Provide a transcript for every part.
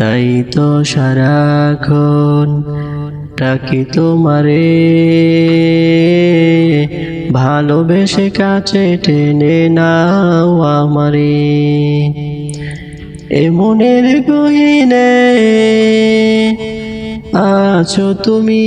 তাই তো সারাক্ষণ ডাকি তোমারে। ভালোবেসে কাছে টেনে নাও আমারে। এমনের মনের গহিনে আছো তুমি।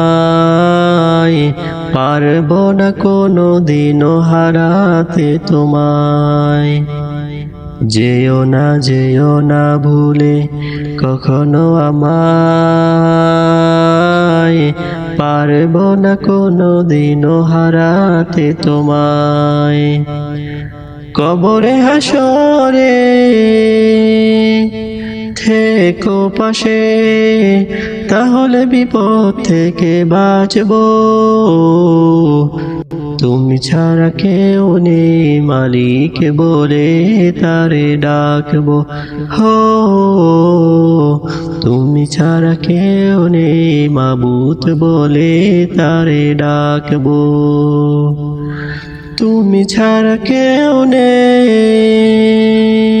পারব না কোনো দিনও হারাতে তোমায়। যেও না যেও না ভুলে কখনো আমায়। পারব না কোনো দিনও হারাতে তোমায়। কবরে হাসরে থেকো পাশে, তাহলে বিপদ থেকে বাঁচব। তুমি ছাড়া কেউ নেই, মালিক বলে তারে ডাকবো। হো, তুমি ছাড়া কেউ নেই, মাবুত বলে তারে ডাকবো। তুমি ছাড়া কেউ নেই।